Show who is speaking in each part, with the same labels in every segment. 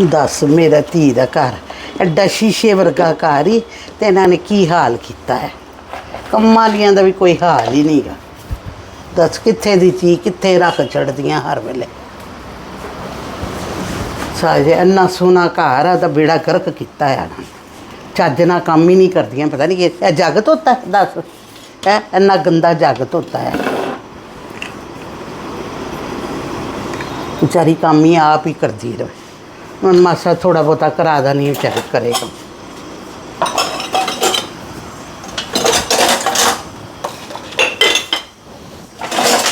Speaker 1: ਦੱਸ ਮੇਰਾ ਧੀ ਦਾ ਘਰ। ਐਡਾ ਸ਼ੀਸ਼ੇ ਵਰਗਾ ਘਰ ਹੀ ਤੇ ਇਹਨਾਂ ਨੇ ਕੀ ਹਾਲ ਕੀਤਾ ਹੈ? ਕੰਮਾਂ ਲੀਆਂ ਦਾ ਵੀ ਕੋਈ ਹਾਲ ਹੀ ਨਹੀਂਗਾ ਦੱਸ ਕਿੱਥੇ ਦੀ ਚੀਜ਼ ਕਿੱਥੇ ਰੱਖ ਛੱਡਦੀਆਂ ਹਰ ਵੇਲੇ? ਸਾਜੇ ਇੰਨਾ ਸੋਹਣਾ ਘਰ ਆ, ਤਾਂ ਬੇੜਾ ਕਰਕ ਕੀਤਾ ਆ ਨਾ। ਚੱਜ ਨਾਲ ਕੰਮ ਹੀ ਨਹੀਂ ਕਰਦੀਆਂ, ਪਤਾ ਨਹੀਂ ਕਿ ਇਹ ਜੱਗ ਧੋਤਾ ਦੱਸ। ਹੈ? ਇੰਨਾ ਗੰਦਾ ਜੱਗ ਧੋਤਾ ਹੈ। ਵਿਚਾਰੀ ਕੰਮ ਹੀ ਆਪ ਹੀ ਕਰਦੀ ਰਹੇ ਹੁਣ ਮਾਸਾ ਥੋੜਾ ਬਹੁਤਾ ਕਰਾ ਦਾ ਨਹੀਂ ਵਿਚਾਰੀ ਕਰੇਗਾ।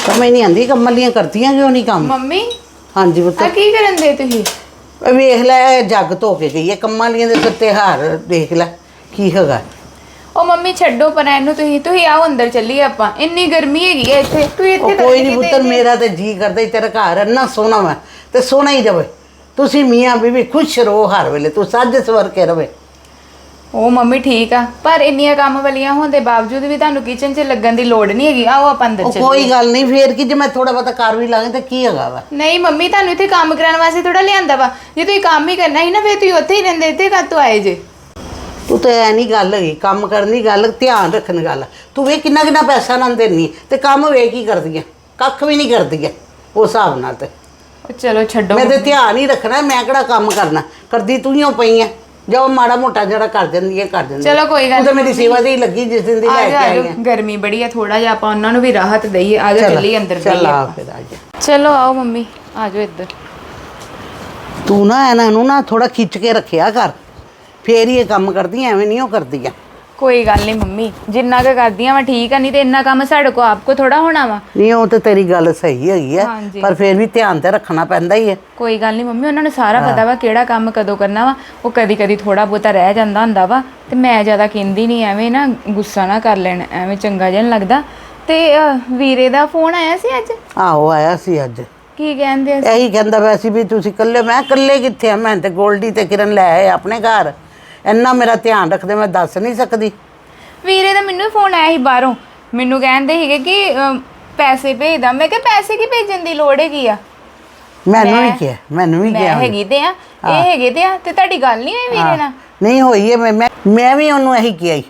Speaker 1: ਸਮਝ ਨਹੀਂ ਆਂਦੀ ਕੰਮਲੀਆਂ ਕਰਦੀਆਂ ਕਿਉਂ ਨਹੀਂ ਕੰਮ?
Speaker 2: ਮੰਮੀ
Speaker 1: ਹਾਂਜੀ ਪੁੱਤ।
Speaker 2: ਆ ਕੀ ਕਰਨ ਦੇ ਤੁਸੀਂ?
Speaker 1: ਵੇਖ ਲੈ ਜੱਗ ਧੋ ਕੇ ਗਈ ਹੈ ਕੰਮਾਲੀਆਂ ਦੇ ਸਿਰ ਤੇ ਹਾਰ ਦੇਖ ਲੈ ਕੀ ਹੈਗਾ।
Speaker 2: ਉਹ ਮੰਮੀ ਛੱਡੋ ਪਰ ਇਹਨੂੰ ਤੁਸੀਂ ਤੁਸੀਂ ਆਓ ਅੰਦਰ ਚੱਲੀਏ ਆਪਾਂ। ਇੰਨੀ ਗਰਮੀ ਹੈਗੀ ਹੈ ਇੱਥੇ। ਤੁਸੀਂ ਇੱਥੇ
Speaker 1: ਉਹ ਕੋਈ ਨਹੀਂ ਪੁੱਤਰ
Speaker 2: ਤੇ-
Speaker 1: ਮੇਰਾ ਤੇ ਜੀ ਕਰਦਾ ਤੇਰਾ ਘਰ ਇੰਨਾ ਸੋਹਣਾ ਵਾ ਤੇ ਸੋਹਣਾ ਹੀ ਰਵੇ। ਤੁਸੀਂ ਮੀਆਂ ਬੀਵੀ ਖੁਸ਼ ਰਹੋ ਹਰ ਵੇਲੇ ਤੂੰ ਸੱਜ ਸਵਰ ਕੇ ਰਵੇ।
Speaker 2: ਉਹ ਮੰਮੀ ਠੀਕ ਆ ਪਰ ਇੰਨੀਆਂ ਕੰਮ ਵਾਲੀਆਂ ਹੋਣ ਦੇ ਬਾਵਜੂਦ ਵੀ ਤੁਹਾਨੂੰ ਕਿਚਨ 'ਚ ਲੱਗਣ ਦੀ ਲੋੜ ਨਹੀਂ ਹੈਗੀ ਆਓ ਆਪਾਂ ਅੰਦਰ
Speaker 1: ਉਹ
Speaker 2: ਚੱਲੀਏ।
Speaker 1: ਕੋਈ ਗੱਲ ਨਹੀਂ ਫੇਰ ਕੀ ਜੇ ਮੈਂ ਥੋੜਾ ਬਹੁਤਾ ਕਰ ਵੀ ਲਾਂਗੇ ਤੇ ਕੀ ਹੈਗਾ ਵਾ?
Speaker 2: ਨਹੀਂ ਮੰਮੀ ਤੁਹਾਨੂੰ ਇੱਥੇ ਕੰਮ ਕਰਨ ਵਾਸਤੇ ਥੋੜਾ ਲਿਆਂਦਾ ਵਾ। ਜੇ ਤੁਸੀਂ ਕੰਮ ਹੀ ਕਰਨਾ ਸੀ ਨਾ ਫਿਰ ਤੁਸੀਂ ਉੱਥੇ ਹੀ ਰਹਿੰਦੇ ਇੱਥੇ ਕਾਹਤੋਂ ਆਏ ਜੇ?
Speaker 1: ਤੂੰ ਤੇ ਐ ਨਹੀਂ ਗੱਲ ਹੈਗੀ ਕੰਮ ਕਰਨ ਦੀ ਗੱਲ ਧਿਆਨ ਰੱਖਣ ਗੱਲ। ਤੂੰ ਵੇ ਕਿੰਨਾ ਕਿੰਨਾ ਪੈਸਾ ਨਾ ਦੇਣੀ ਤੇ ਕੰਮ ਵੇ ਕੀ ਕਰਦੀ ਹੈ ਕੱਖ ਵੀ ਨਹੀਂ ਕਰਦੀ ਹੈ ਉਸ ਹਿਸਾਬ ਨਾਲ ਤੇ।
Speaker 2: ਚਲੋ ਛੱਡੋ।
Speaker 1: ਮੈਂ ਤੇ ਧਿਆਨ ਹੀ ਰੱਖਣਾ ਮੈਂ ਕਿਹੜਾ ਕੰਮ ਕਰਨਾ? ਕਰਦੀ ਤੂੰ ਹੀ ਓ ਪਈ ਐ ਜੋ ਮਾੜਾ ਮੋਟਾ ਜਿਹੜਾ ਕਰ ਦਿੰਦੀ ਹੈ ਕਰ ਦਿੰਦੀ ਹੈ।
Speaker 2: ਚਲੋ ਕੋਈ ਗੱਲ
Speaker 1: ਤੂੰ ਤਾਂ ਮੇਰੀ ਸੇਵਾ ਹੀ ਲੱਗੀ ਜਿਸ ਦਿਨ ਦੀ ਲੈ
Speaker 2: ਆ
Speaker 1: ਕੇ
Speaker 2: ਜਾ
Speaker 1: ਆਈ ਹੈ
Speaker 2: ਗਰਮੀ ਬੜੀ ਆ ਥੋੜਾ ਜਿਹਾ ਆਪਾਂ ਉਹਨਾਂ ਨੂੰ ਵੀ ਰਾਹਤ ਦਈਏ ਆ ਜਾ ਚੱਲੀਏ ਅੰਦਰ
Speaker 1: ਚੱਲ ਆ ਫਿਰ ਆ ਜਾ
Speaker 2: ਚਲੋ ਆਓ ਮੰਮੀ ਆ ਜਾਓ ਇੱਧਰ।
Speaker 1: ਤੂੰ ਨਾ ਇਹਨਾਂ ਨੂੰ ਨਾ ਥੋੜਾ ਖਿੱਚ ਕੇ ਰੱਖਿਆ ਕਰ। ਫੇਰ ਹੀ ਇਹ ਕੰਮ ਕਰਦੀਆਂ ਐਵੇਂ ਨਹੀਂ ਉਹ ਕਰਦੀਆਂ
Speaker 2: ਕੋਈ ਗੱਲ ਨਹੀਂ ਮੰਮੀ ਜਿੰਨਾ ਕੁ ਕਰਦੀਆਂ ਵਾ ਠੀਕ ਆ ਨਹੀਂ ਤੇ ਇੰਨਾ ਕੰਮ ਸਾਡੇ ਕੋ ਆਪ ਕੋ ਥੋੜਾ ਹੋਣਾ ਵਾ।
Speaker 1: ਨਹੀਂ ਉਹ ਤੇ ਤੇਰੀ ਗੱਲ ਸਹੀ ਹੈਗੀ ਹੈ
Speaker 2: ਹਾਂਜੀ।
Speaker 1: ਪਰ ਫੇਰ ਵੀ ਧਿਆਨ ਤੇ ਰੱਖਣਾ ਪੈਂਦਾ ਹੀ ਹੈ
Speaker 2: ਕੋਈ ਗੱਲ ਨਹੀਂ ਮੰਮੀ ਉਹਨਾਂ ਨੂੰ ਸਾਰਾ ਪਤਾ ਵਾ ਕਿਹੜਾ ਕੰਮ ਕਦੋਂ ਕਰਨਾ ਵਾ ਉਹ ਕਦੀ ਕਦੀ ਥੋੜਾ ਬਹੁਤਾ ਰਹਿ ਜਾਂਦਾ ਹੁੰਦਾ ਵਾ ਤੇ ਮੈਂ ਜ਼ਿਆਦਾ ਕਹਿੰਦੀ ਨਹੀਂ ਐਵੇਂ ਨਾ ਗੁੱਸਾ ਨਾ ਕਰ ਲੈਣ ਐਵੇਂ ਚੰਗਾ ਜਿਹਾ ਨੀ ਲੱਗਦਾ। ਤੇ ਅਹ, ਵੀਰੇ ਦਾ ਫੋਨ ਆਇਆ ਸੀ ਅੱਜ?
Speaker 1: ਆਹੋ ਆਇਆ ਸੀ ਅੱਜ।
Speaker 2: ਕੀ ਕਹਿੰਦੇ ਆ?
Speaker 1: ਇਹੀ ਕਹਿੰਦਾ ਵੈ ਸੀ ਵੀ ਤੁਸੀਂ ਇਕੱਲੇ ਮੈਂ ਇਕੱਲੇ ਕਿੱਥੇ ਆ? ਮੈਂ ਤੇ ਗੋਲਡੀ ਤੇ ਕਿਰਨ ਲੈ ਆਏ ਆਪਣੇ ਘਰ। ਇੰਨਾ ਮੇਰਾ ਧਿਆਨ ਰੱਖਦੇ ਮੈਂ ਦੱਸ ਨਹੀਂ ਸਕਦੀ।
Speaker 2: ਵੀਰੇ ਦਾ ਮੈਨੂੰ ਫੋਨ ਆਇਆ ਸੀ ਬਾਹਰੋਂ। ਮੈਨੂੰ ਕਹਿੰਦੇ ਸੀਗੇ ਕਿ ਪੈਸੇ ਭੇਜਦਾ। ਮੈਂ ਕਿਹਾ ਪੈਸੇ ਕੀ ਭੇਜਣ ਦੀ ਲੋੜ ਹੈਗੀ ਆ?
Speaker 1: ਮੈਨੂੰ ਵੀ
Speaker 2: ਮੈਂ-
Speaker 1: ਕਿਹਾ ਮੈਨੂੰ ਵੀ
Speaker 2: ਮੈਂ
Speaker 1: ਕਿਹਾ
Speaker 2: ਹੈਗੀ ਤੇ ਆ ਇਹ ਹੈਗੇ ਤੇ ਆ ਤੇ ਤੁਹਾਡੀ ਗੱਲ ਨਹੀਂ ਹੋਈ ਵੀਰੇ ਨਾਲ?
Speaker 1: ਨਹੀਂ ਹੋਈ ਹੈ ਮੈਂ ਮੈਂ- ਮੈਂ ਵੀ ਉਹਨੂੰ ਇਹੀ ਕਿਹਾ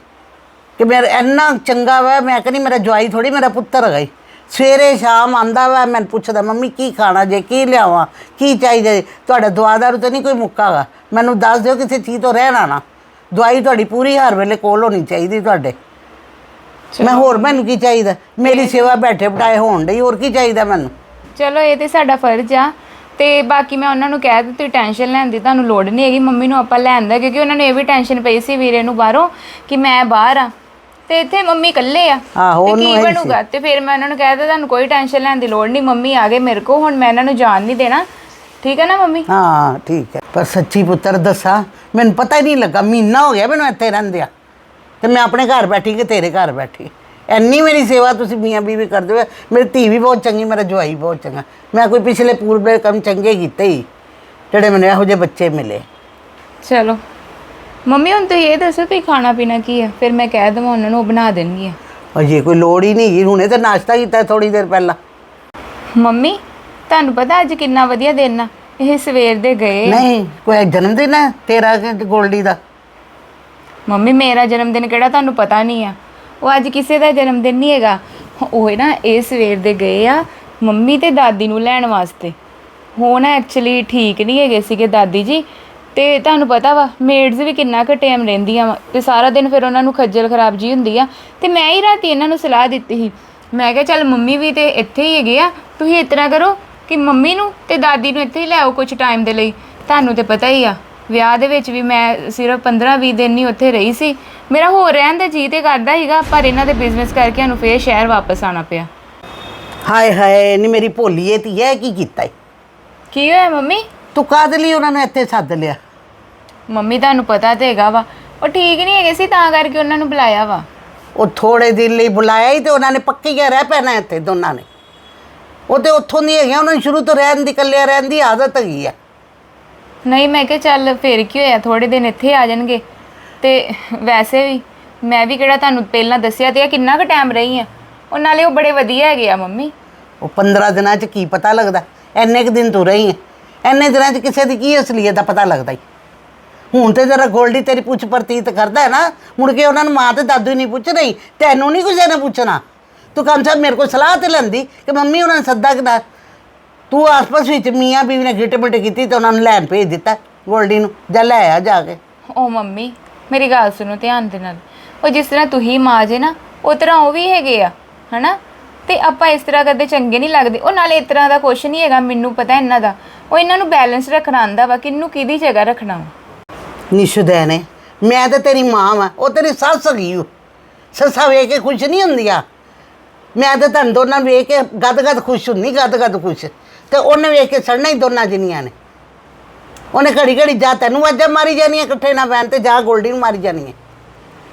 Speaker 1: ਕਿ ਮੇਰਾ ਇੰਨਾ ਚੰਗਾ ਵਾ ਮੈਂ ਕਹਿੰਦੀ ਮੇਰਾ ਜਵਾਈ ਥੋੜੀ ਮੇਰਾ ਪੁੱਤਰ ਹੈਗਾ ਈ। ਸਵੇਰੇ ਸ਼ਾਮ ਆਂਦਾ ਵਾ ਮੈਨੂੰ ਪੁੱਛਦਾ ਮੰਮੀ ਕੀ ਖਾਣਾ ਜੇ ਕੀ ਲਿਆਵਾਂ ਕੀ ਚਾਹੀਦਾ ਜੀ? ਤੁਹਾਡਾ ਦਵਾਦਾਰੂ ਤੇ ਨਹੀਂ ਕੋਈ ਮੁੱਕਾਗਾ ਮੈਨੂੰ ਦੱਸ ਦਿਓ ਕਿਸੇ ਚੀਜ਼ ਤੋਂ ਰਹਿਣਾ ਨਾ। ਦਵਾਈ ਤੁਹਾਡੀ ਪੂਰੀ ਹਰ ਵੇਲੇ ਕੋਲ ਹੋਣੀ ਚਾਹੀਦੀ ਤੁਹਾਡੇ। ਮੈਂ ਹੋਰ ਮੈਨੂੰ ਕੀ ਚਾਹੀਦਾ? ਮੇਰੀ ਸੇਵਾ ਬੈਠੇ ਬਿਠਾਏ ਹੋਣ ਡਈ ਹੋਰ ਕੀ ਚਾਹੀਦਾ ਮੈਨੂੰ?
Speaker 2: ਚਲੋ ਇਹ ਤੇ ਸਾਡਾ ਫਰਜ਼ ਆ। ਤੇ ਬਾਕੀ ਮੈਂ ਉਹਨਾਂ ਨੂੰ ਕਹਿ ਦਿੱਤੀ ਟੈਨਸ਼ਨ ਲੈਣ ਦੀ ਤੁਹਾਨੂੰ ਲੋੜ ਨਹੀਂ ਹੈਗੀ। ਮੰਮੀ ਨੂੰ ਆਪਾਂ ਲੈਣ ਦਾ ਕਿਉਂਕਿ ਉਹਨਾਂ ਨੂੰ ਇਹ ਵੀ ਟੈਨਸ਼ਨ ਪਈ ਸੀ ਵੀਰੇ ਨੂੰ ਬਾਹਰੋਂ ਕਿ ਮੈਂ ਬਾਹਰ ਆ। ਤੇ ਇੱਥੇ ਮੰਮੀ ਇਕੱਲੇ ਆ।
Speaker 1: ਆਹੋ,
Speaker 2: ਤੇ
Speaker 1: ਉਹਨੂੰ
Speaker 2: ਕੀ
Speaker 1: ਇਹੀ ਸੀ।
Speaker 2: ਬਣੂਗਾ? ਤੇ ਫਿਰ ਮੈਂ ਉਹਨਾਂ ਨੂੰ ਕਹਿ ਦਿੱਤਾ ਤੁਹਾਨੂੰ ਕੋਈ ਟੈਨਸ਼ਨ ਲੈਣ ਦੀ ਲੋੜ ਨਹੀਂ ਮੰਮੀ ਆ ਗਏ ਮੇਰੇ ਕੋਲ ਹੁਣ ਮੈਂ ਇਹਨਾਂ ਨੂੰ ਜਾਣ ਨਹੀਂ ਦੇਣਾ। ਠੀਕ ਹੈ ਨਾ ਮੰਮੀ?
Speaker 1: ਹਾਂ ਠੀਕ ਹੈ। ਪਰ ਸੱਚੀ ਪੁੱਤਰ ਦੱਸਾਂ ਮੈਨੂੰ ਪਤਾ ਹੀ ਨਹੀਂ ਲੱਗਾ ਮਹੀਨਾ ਹੋ ਗਿਆ ਮੈਨੂੰ ਇੱਥੇ ਰਹਿੰਦਿਆਂ। ਤੇ ਮੈਂ ਆਪਣੇ ਘਰ ਬੈਠੀ ਕਿ ਤੇਰੇ ਘਰ ਬੈਠੀ? ਐਨੀ ਮੇਰੀ ਸੇਵਾ ਤੁਸੀਂ ਮੀਆਂ ਬੀਵੀ ਕਰਦੇ ਹੋ ਮੇਰੀ ਧੀ ਵੀ ਬਹੁਤ ਚੰਗੀ ਮੇਰਾ ਜਵਾਈ ਬਹੁਤ ਚੰਗਾ। ਮੈਂ ਕੋਈ ਪਿਛਲੇ ਪੂਰਬੇ ਕੰਮ ਚੰਗੇ ਕੀਤੇ ਹੀ ਜਿਹੜੇ ਮੈਨੂੰ ਇਹੋ ਜਿਹੇ ਬੱਚੇ ਮਿਲੇ।
Speaker 2: ਚਲੋ। ਮੰਮੀ ਹੁਣ ਤੁਸੀਂ ਇਹ ਦੱਸੋ ਤੁਸੀਂ ਖਾਣਾ ਪੀਣਾ ਕੀ ਆ? ਫਿਰ ਮੈਂ ਕਹਿ ਦਵਾਂ ਉਹਨਾਂ ਨੂੰ ਉਹ ਬਣਾ ਦੇਣਗੀਆਂ
Speaker 1: ਅਜੇ ਕੋਈ ਲੋੜ ਹੀ ਨਹੀਂ ਗਈ ਹੁਣੇ ਤਾਂ ਨਾਸ਼ਤਾ ਕੀਤਾ ਥੋੜੀ ਦੇਰ ਪਹਿਲਾਂ।
Speaker 2: ਮੰਮੀ ਤੁਹਾਨੂੰ ਪਤਾ ਅੱਜ ਕਿੰਨਾ ਵਧੀਆ ਦਿਨ ਆ? ਇਹ ਸਵੇਰ ਦੇ ਗਏ।
Speaker 1: ਨਹੀਂ ਕੋਈ ਜਨਮ ਦਿਨ ਹੈ ਤੇਰਾ ਕਿ ਗੋਲਡੀ ਦਾ?
Speaker 2: ਮੰਮੀ ਮੇਰਾ ਜਨਮ ਦਿਨ ਕਿਹੜਾ ਤੁਹਾਨੂੰ ਪਤਾ ਨਹੀਂ ਆ? ਉਹ ਅੱਜ ਕਿਸੇ ਦਾ ਜਨਮ ਦਿਨ ਨਹੀਂ ਹੈਗਾ। ਉਹ ਨਾ ਇਹ ਸਵੇਰ ਦੇ ਗਏ ਆ ਮੰਮੀ ਤੇ ਦਾਦੀ ਨੂੰ ਲੈਣ ਵਾਸਤੇ। ਉਹ ਨਾ ਐਕਚੁਅਲੀ ਠੀਕ ਨਹੀਂ ਹੈਗੇ ਸੀਗੇ ਦਾਦੀ ਜੀ। ਤੇ ਤੁਹਾਨੂੰ ਪਤਾ ਵਾ ਮੇਡਸ ਵੀ ਕਿੰਨਾ ਕੁ ਟਾਈਮ ਰਹਿੰਦੀਆਂ ਵਾ ਤੇ ਸਾਰਾ ਦਿਨ ਫਿਰ ਉਹਨਾਂ ਨੂੰ ਖੱਜਲ ਖਰਾਬ ਜੀ ਹੁੰਦੀ ਆ। ਤੇ ਮੈਂ ਹੀ ਰਾਤੀ ਇਹਨਾਂ ਨੂੰ ਸਲਾਹ ਦਿੱਤੀ ਸੀ। ਮੈਂ ਕਿਹਾ ਚੱਲ ਮੰਮੀ ਵੀ ਤੇ ਇੱਥੇ ਹੀ ਹੈਗੇ ਆ ਤੁਸੀਂ ਇਸ ਤਰ੍ਹਾਂ ਕਰੋ ਕਿ ਮੰਮੀ ਨੂੰ ਤੇ ਦਾਦੀ ਨੂੰ ਇੱਥੇ ਹੀ ਲੈ ਆਓ ਕੁਝ ਟਾਈਮ ਦੇ ਲਈ। ਤੁਹਾਨੂੰ ਤੇ ਪਤਾ ਹੀ ਆ ਵਿਆਹ ਦੇ ਵਿੱਚ ਵੀ ਮੈਂ ਸਿਰਫ 15-20 ਦਿਨ ਹੀ ਉੱਥੇ ਰਹੀ ਸੀ। ਮੇਰਾ ਹੋਰ ਰਹਿਣ ਦਾ ਜੀ ਤੇ ਕਰਦਾ ਹੀਗਾ ਪਰ ਇਹਨਾਂ ਦੇ ਬਿਜ਼ਨਸ ਕਰਕੇ ਸਾਨੂੰ ਫੇਰ ਸ਼ਹਿਰ ਵਾਪਸ ਆਣਾ ਪਿਆ।
Speaker 1: ਹਾਏ ਹਾਏ ਨਹੀਂ ਮੇਰੀ ਭੋਲੀਏ ਧੀ ਹੈ ਕੀ ਕੀਤਾ ਈ?
Speaker 2: ਕੀ ਹੋਇਆ ਮੰਮੀ?
Speaker 1: ਤੂੰ ਕਾਹਦ ਲਈ ਉਹਨਾਂ ਨੂੰ ਇੱਥੇ ਸੱਦ ਲਿਆ?
Speaker 2: ਮੰਮੀ ਤੁਹਾਨੂੰ ਪਤਾ ਤੇ ਹੈਗਾ ਵਾ। ਉਹ ਠੀਕ ਨਹੀਂ ਹੈਗੇ ਸੀ ਤਾਂ ਕਰਕੇ ਉਹਨਾਂ ਨੂੰ ਬੁਲਾਇਆ ਵਾ।
Speaker 1: ਉਹ ਥੋੜੇ ਦਿਨ ਲਈ ਬੁਲਾਇਆ ਹੀ ਤੇ ਉਹਨਾਂ ਨੇ ਪੱਕੀ ਕਿਹਾ ਰਹਿ ਪੈਣਾ ਇੱਥੇ ਦੋਨਾਂ ਨੇ। ਉਹ ਤੇ ਉੱਥੋਂ ਦੀ ਹੈਗੀਆਂ ਉਹਨਾਂ ਨੂੰ ਸ਼ੁਰੂ ਤੋਂ ਰਹਿਣ ਦੀ ਇਕੱਲਿਆਂ ਰਹਿਣ ਦੀ ਆਦਤ ਹੈਗੀ ਆ।
Speaker 2: ਨਹੀਂ ਮੈਂ ਕਿਹਾ ਚੱਲ ਫੇਰ ਕੀ ਹੋਇਆ ਥੋੜੇ ਦਿਨ ਇੱਥੇ ਆ ਜਾਣਗੇ। ਤੇ ਵੈਸੇ ਵੀ ਮੈਂ ਵੀ ਕਿਹੜਾ ਤੁਹਾਨੂੰ ਪਹਿਲਾਂ ਦੱਸਿਆ ਤੇ ਆ ਕਿੰਨਾ ਕੁ ਟਾਈਮ ਰਹੀ ਆ। ਉਹ ਨਾਲੇ ਉਹ ਬੜੇ ਵਧੀਆ ਹੈਗੇ ਆ ਮੰਮੀ।
Speaker 1: ਉਹ 15 ਦਿਨਾਂ 'ਚ ਕੀ ਪਤਾ ਲੱਗਦਾ ਐਨੇ ਕੁ ਦਿਨ ਤੂੰ ਰਹੀ ਐਨੇ ਦਿਨਾਂ 'ਚ ਕਿਸੇ ਦੀ ਕੀ ਅਸਲੀਅਤ ਦਾ ਪਤਾ ਲੱਗਦਾ ਈ। ਹੁਣ ਤੇ ਜਰਾ ਗੋਲਡੀ ਤੇਰੀ ਪੁੱਛ ਪ੍ਰਤੀਤ ਕਰਦਾ ਹੈ ਨਾ, ਮੁੜ ਕੇ ਉਹਨਾਂ ਨੂੰ ਮਾਂ ਤੇ ਦਾਦੂ ਨਹੀਂ ਪੁੱਛ ਰਹੀ, ਤੈਨੂੰ ਨਹੀਂ ਕੁਝ ਨੇ ਪੁੱਛਣਾ। ਤੂੰ ਕੰਮ ਸਾਹਿਬ ਮੇਰੇ ਕੋਲ ਸਲਾਹ ਤੇ ਲੈਂਦੀ ਕਿ ਮੰਮੀ ਉਹਨਾਂ ਨੇ ਸੱਦਾ ਕਿਦਾ ਤੂੰ ਆਪਸ ਵਿੱਚ ਮੀਆਂ ਬੀਵੀ ਨੇ ਗਿੱਟ ਮਿੱਟ ਕੀਤੀ ਤੇ ਉਹਨਾਂ ਨੂੰ ਲੈਣ ਭੇਜ ਦਿੱਤਾ ਗੋਲਡੀ ਨੂੰ, ਜਾ ਲੈ ਆ ਜਾ ਕੇ।
Speaker 2: ਓ ਮੰਮੀ, ਮੇਰੀ ਗੱਲ ਸੁਣੋ ਧਿਆਨ ਦੇ ਨਾਲ। ਉਹ ਜਿਸ ਤਰ੍ਹਾਂ ਤੁਸੀਂ ਮਾਂ ਜੇ ਨਾ, ਉਹ ਤਰ੍ਹਾਂ ਉਹ ਵੀ ਹੈਗੇ ਆ, ਹਨਾ? ਤੇ ਆਪਾਂ ਇਸ ਤਰ੍ਹਾਂ ਕਦੇ ਚੰਗੇ ਨਹੀਂ ਲੱਗਦੇ। ਉਹ ਨਾਲੇ ਇਸ ਤਰ੍ਹਾਂ ਦਾ ਕੁਛ ਨਹੀਂ ਹੈਗਾ ਮੈਨੂੰ ਪਤਾ ਇਹਨਾਂ ਦਾ। ਉਹ ਇਹਨਾਂ ਨੂੰ ਬੈਲੈਂਸ ਰੱਖਣਾ ਆਂਦਾ ਵਾ, ਕਿਹਨੂੰ ਕਿਹਦੀ ਜਗ੍ਹਾ ਰੱਖਣਾ ਵਾ।
Speaker 1: ਨਿਸ਼ੁਦੈ ਨੇ। ਮੈਂ ਤਾਂ ਤੇਰੀ ਮਾਂ ਵਾਂ, ਉਹ ਤੇਰੀ ਸੱਸ ਹੈਗੀ ਓ। ਸੱਸਾਂ ਵੇਖ ਕੇ ਖੁਸ਼ ਨਹੀਂ ਹੁੰਦੀਆਂ। ਮੈਂ ਤਾਂ ਤੁਹਾਨੂੰ ਦੋਨਾਂ ਨੂੰ ਵੇਖ ਕੇ ਗਦ-ਗਦ ਖੁਸ਼ ਹੁੰਦੀ, ਗਦ-ਗਦ ਖੁਸ਼। ਤੇ ਉਹਨੇ ਵੇਖ ਕੇ ਸੜਨਾ ਹੀ ਦੋਨਾਂ ਜਿੰਨੀਆਂ ਨੇ। ਉਹਨੇ ਘੜੀ ਘੜੀ ਜਾ ਤੈਨੂੰ ਵਾਜਾਂ ਮਾਰੀ ਜਾਣੀਆਂ, ਇਕੱਠੇ ਨਾ ਬੈਣ ਤੇ ਜਾ ਗੋਲਡੀ ਨੂੰ ਮਾਰੀ ਜਾਣੀ ਹੈ